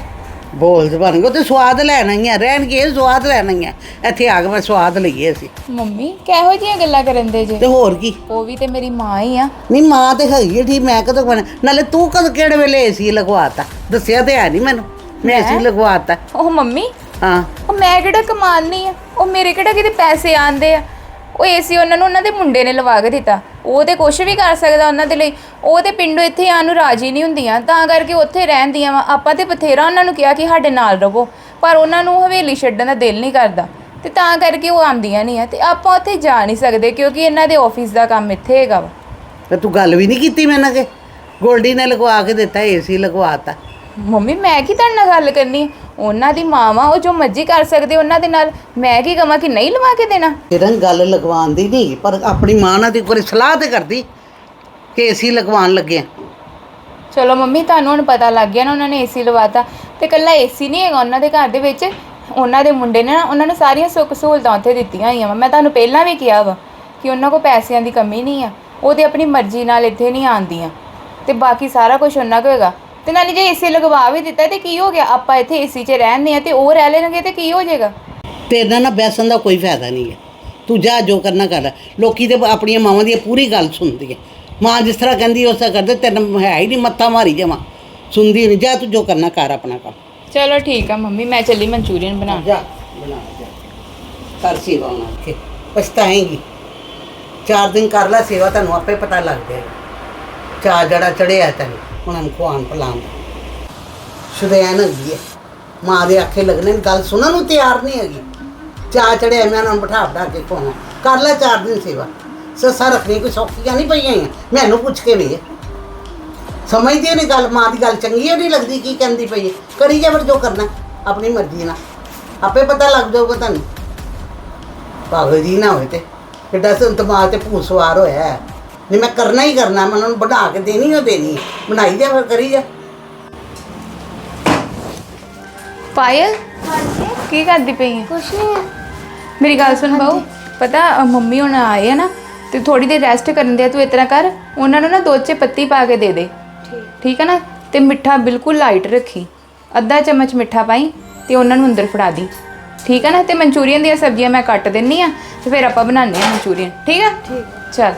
Speaker 1: ਬਣ ਗਏ ਤੇ ਸਵਾਦ ਲੈਣਾ ਹੀ ਆ ਰਹਿਣਗੇ ਇਹ ਸਵਾਦ ਲੈਣਾ ਹੀ ਆ ਇੱਥੇ ਆ ਕੇ ਮੈਂ ਸਵਾਦ ਲਈਏ ਅਸੀਂ।
Speaker 2: ਮੰਮੀ ਕਿਹੋ ਜਿਹੀਆਂ ਗੱਲਾਂ ਕਰਨ ਦੇ ਜੇ?
Speaker 1: ਤੇ ਹੋਰ ਕੀ?
Speaker 2: ਉਹ ਵੀ ਤੇ ਮੇਰੀ ਮਾਂ ਹੀ ਆ।
Speaker 1: ਨਹੀਂ ਮਾਂ ਤੇ ਹੈਗੀ ਠੀਕ ਮੈਂ ਕਦੋਂ ਬਣ ਨਾਲੇ ਤੂੰ ਕਦੋਂ ਕਿਹੜੇ ਵੇਲੇ ਏਸੀ ਲਗਵਾਤਾ? ਦੱਸਿਆ ਤੇ ਹੈ ਨਹੀਂ ਮੈਨੂੰ। ਮੈਂ ਏਸੀ ਲਗਵਾਤਾ।
Speaker 2: ਉਹ ਮੰਮੀ
Speaker 1: ਹਾਂ।
Speaker 2: ਉਹ ਮੈਂ ਕਿਹੜਾ ਕਮਾਲਨੀ ਆ? ਉਹ ਮੇਰੇ ਕਿਹੜਾ ਕਿਤੇ ਪੈਸੇ ਆਂਦੇ ਆ? ਉਹ ਏਸੀ ਉਹਨਾਂ ਨੂੰ ਉਹਨਾਂ ਦੇ ਮੁੰਡੇ ਨੇ ਲਵਾ ਕੇ ਦਿੱਤਾ। ਉਹ ਤੇ ਕੁਝ ਵੀ ਕਰ ਸਕਦਾ ਉਹਨਾਂ ਦੇ ਲਈ। ਉਹ ਤੇ ਪਿੰਡੋਂ ਇੱਥੇ ਆਉਣ ਨੂੰ ਰਾਜੀ ਨਹੀਂ ਹੁੰਦੀਆਂ। ਤਾਂ ਕਰਕੇ ਉੱਥੇ ਰਹਿੰਦੀਆਂ ਵਾ। ਆਪਾਂ ਤੇ ਬਥੇਰਾ ਉਹਨਾਂ ਨੂੰ ਕਿਹਾ ਕਿ ਸਾਡੇ ਨਾਲ ਰਹੋ ਪਰ ਉਹਨਾਂ ਨੂੰ ਹਵੇਲੀ ਛੱਡਣ ਦਾ ਦਿਲ ਨਹੀਂ ਕਰਦਾ। ਤੇ ਤਾਂ ਕਰਕੇ ਉਹ ਆਉਂਦੀਆਂ ਨਹੀਂ ਆ। ਤੇ ਆਪਾਂ ਉੱਥੇ ਜਾ ਨਹੀਂ ਸਕਦੇ ਕਿਉਂਕਿ ਇਹਨਾਂ ਦੇ ਆਫਿਸ ਦਾ ਕੰਮ ਇੱਥੇ ਹੈਗਾ ਵਾ।
Speaker 1: ਤੇ ਤੂੰ ਗੱਲ ਵੀ ਨਹੀਂ ਕੀਤੀ ਮੇਰੇ ਨਾਲ ਕਿ ਗੋਲਡੀ ਨੇ ਲਗਵਾ ਕੇ ਦਿੱਤਾ ਏਸੀ ਲਗਵਾਤਾ।
Speaker 2: ਮੰਮੀ ਮੈਂ ਕੀ ਤੁਹਾਡੇ ਨਾਲ ਗੱਲ ਕਰਨੀ? ਉਹਨਾਂ ਦੀ ਮਾਂ ਵਾ ਉਹ ਜੋ ਮਰਜ਼ੀ ਕਰ ਸਕਦੇ ਉਹਨਾਂ ਦੇ ਨਾਲ ਮੈਂ ਕੀ ਕਹਾਂ ਕਿ ਨਹੀਂ ਲਵਾ ਕੇ ਦੇਣਾ?
Speaker 1: ਕਿਰਨ ਗੱਲ ਲਗਵਾਉਣ ਦੀ ਨਹੀਂ ਪਰ ਆਪਣੀ ਮਾਂ ਨਾਲ ਇੱਕ ਵਾਰੀ ਸਲਾਹ ਤੇ ਕਰਦੀ ਕਿ ਏਸੀ ਲਗਵਾਉਣ ਲੱਗੇ ਆ।
Speaker 2: ਚਲੋ ਮੰਮੀ ਤੁਹਾਨੂੰ ਹੁਣ ਪਤਾ ਲੱਗ ਗਿਆ ਨਾ ਉਹਨਾਂ ਨੇ ਏਸੀ ਲਵਾਤਾ। ਤੇ ਕੱਲਾ ਏਸੀ ਨਹੀਂ ਹੈਗਾ ਉਹਨਾਂ ਦੇ ਘਰ ਦੇ ਵਿੱਚ। ਉਹਨਾਂ ਦੇ ਮੁੰਡੇ ਨੇ ਨਾ ਉਹਨਾਂ ਨੂੰ ਸਾਰੀਆਂ ਸੁੱਖ ਸਹੂਲਤਾਂ ਉੱਥੇ ਦਿੱਤੀਆਂ ਹੋਈਆਂ ਵਾ। ਮੈਂ ਤੁਹਾਨੂੰ ਪਹਿਲਾਂ ਵੀ ਕਿਹਾ ਵਾ ਕਿ ਉਹਨਾਂ ਕੋਲ ਪੈਸਿਆਂ ਦੀ ਕਮੀ ਨਹੀਂ ਆ। ਉਹ ਤੇ ਆਪਣੀ ਮਰਜ਼ੀ ਨਾਲ ਇੱਥੇ ਨਹੀਂ ਆਉਂਦੀਆਂ। ਤੇ ਬਾਕੀ ਸਾਰਾ ਕੁਝ ਉਹਨਾਂ ਕੋਲ ਹੈਗਾ। ਤੇ ਨਾਲੇ ਜੇ ਏਸੀ ਲਗਵਾ ਵੀ ਦਿੱਤਾ ਤੇ ਕੀ ਹੋ ਗਿਆ? ਆਪਾਂ ਇੱਥੇ ਏਸੀ 'ਚ ਰਹਿੰਦੇ ਆ ਤੇ ਉਹ ਰਹਿ ਲੈਣਗੇ ਤੇ ਕੀ ਹੋ ਜਾਏਗਾ?
Speaker 1: ਤੇ ਇਹਨਾਂ ਨਾਲ ਬੈਸਣ ਦਾ ਕੋਈ ਫਾਇਦਾ ਨਹੀਂ ਹੈ। ਤੂੰ ਜਾ ਜੋ ਕਰਨਾ ਕਰ ਲੋਕੀ ਤੇ ਆਪਣੀਆਂ ਮਾਵਾਂ ਦੀ ਪੂਰੀ ਗੱਲ ਸੁਣਦੀ ਹੈ। ਮਾਂ ਜਿਸ ਤਰ੍ਹਾਂ ਕਹਿੰਦੀ ਉਸ ਤਰ੍ਹਾਂ ਕਰਦੇ। ਤੈਨੂੰ ਹੈ ਹੀ ਨਹੀਂ ਮੱਥਾ ਮਾਰੀ ਜਾਵਾਂ। ਸੁਣਦੀ ਨਹੀਂ। ਜਾ ਤੂੰ ਜੋ ਕਰਨਾ ਕਰ ਆਪਣਾ ਕੰਮ।
Speaker 2: ਚਲੋ ਠੀਕ ਆ ਮੰਮੀ ਮੈਂ ਚੱਲੀ ਮਨਚੂਰੀਅਨ ਬਣਾਉਣ।
Speaker 1: ਜਾ ਬਣਾ ਜਾ। ਕਰ ਸੇਵਾ ਉਹਨਾਂ ਕੇ ਪਛਤਾਏਂਗੀ। ਚਾਰ ਦਿਨ ਕਰ ਲੈ ਸੇਵਾ ਤੁਹਾਨੂੰ ਆਪੇ ਪਤਾ ਲੱਗ ਜਾਏਗਾ। ਚਾ ਜੜਾ ਚੜਿਆ ਤੈਨੂੰ। ਉਹਨਾਂ ਨੂੰ ਖਵਾਉਣ ਪਿਲਾਉਣ ਦਾ ਸ਼ੁਦੈਨ ਹੈਗੀ ਹੈ ਮਾਂ ਦੇ ਆਖੇ ਲੱਗਣੇ ਨੂੰ ਗੱਲ ਸੁਣਨ ਨੂੰ ਤਿਆਰ ਨਹੀਂ ਹੈਗੀ। ਚਾ ਚੜਿਆ ਮੈਂ ਉਹਨਾਂ ਨੂੰ ਬਿਠਾ ਬਿਠਾ ਕੇ ਖਵਾਉਣਾ ਕਰ ਲੈ ਚਾਰ ਦਿਨ ਸੇਵਾ। ਸੱਸਾ ਰੱਖਣੀ ਕੋਈ ਸੌਖੀਆਂ ਨਹੀਂ ਪਈਆਂ ਹੋਈਆਂ। ਮੈਨੂੰ ਪੁੱਛ ਕੇ ਵੇ ਸਮਝਦੀ ਨਹੀਂ ਗੱਲ, ਮਾਂ ਦੀ ਗੱਲ ਚੰਗੀ ਉਹ ਨਹੀਂ ਲੱਗਦੀ ਕੀ ਕਹਿੰਦੀ ਪਈ ਹੈ ਕਰੀ ਜਾ ਜੋ ਕਰਨਾ ਆਪਣੀ ਮਰਜ਼ੀ ਨਾਲ। ਆਪੇ ਪਤਾ ਲੱਗ ਜਾਊਗਾ ਤੁਹਾਨੂੰ। ਪਾਗਲ ਜੀ ਨਾ ਹੋਏ ਤੇ। ਕਿੱਡਾ ਸੰ ਦਿਮਾਗ ਤੇ ਭੂਤ ਸਵਾਰ ਹੋਇਆ ਹੈ। ਨਹੀਂ ਮੈਂ ਕਰਨਾ ਹੀ ਕਰਨਾ ਮੈਂ ਉਹਨਾਂ ਨੂੰ ਬਣਾ ਕੇ ਦੇਣੀ ਉਹ ਦੇਣੀ ਹੈ। ਬਣਾਈ ਜਾ ਫਿਰ ਕਰੀ ਜਾ
Speaker 2: ਪਾਇਲ? ਕੀ ਕਰਦੀ ਪਈ ਹੈ
Speaker 6: ਕੁਛ ਨਹੀਂ
Speaker 2: ਮੇਰੀ ਗੱਲ ਸੁਣ ਬਾਊ ਪਤਾ ਅ, ਮੰਮੀ ਹੁਣ ਆਏ ਆ ਨਾ ਤੇ ਥੋੜੀ ਦੇਰ ਰੈਸਟ ਕਰਨ ਦੇ ਤੂੰ ਇਤਨਾ ਕਰ ਉਹਨਾਂ ਨੂੰ ਨਾ ਦੁੱਧ 'ਚ ਪੱਤੀ ਪਾ ਕੇ ਦੇ ਦੇ। ਠੀਕ। ਹੈ ਨਾ? ਤੇ ਮਿੱਠਾ ਬਿਲਕੁਲ ਲਾਈਟ ਰੱਖੀ। ਅੱਧਾ ਚਮਚ ਮਿੱਠਾ ਪਾਈ ਤੇ ਉਹਨਾਂ ਨੂੰ ਅੰਦਰ ਫੜਾ ਦੀ। ਠੀਕ ਹੈ ਨਾ? ਤੇ ਮਨਚੂਰੀਅਨ ਦੀਆਂ ਸਬਜ਼ੀਆਂ ਮੈਂ ਕੱਟ ਦਿੰਨੀ ਆ ਤੇ ਫਿਰ ਆਪਾਂ ਬਣਾਉਂਦੇ ਆ ਮਨਚੂਰੀਅਨ। ਠੀਕ ਆ? ਠੀਕ। ਚਲ।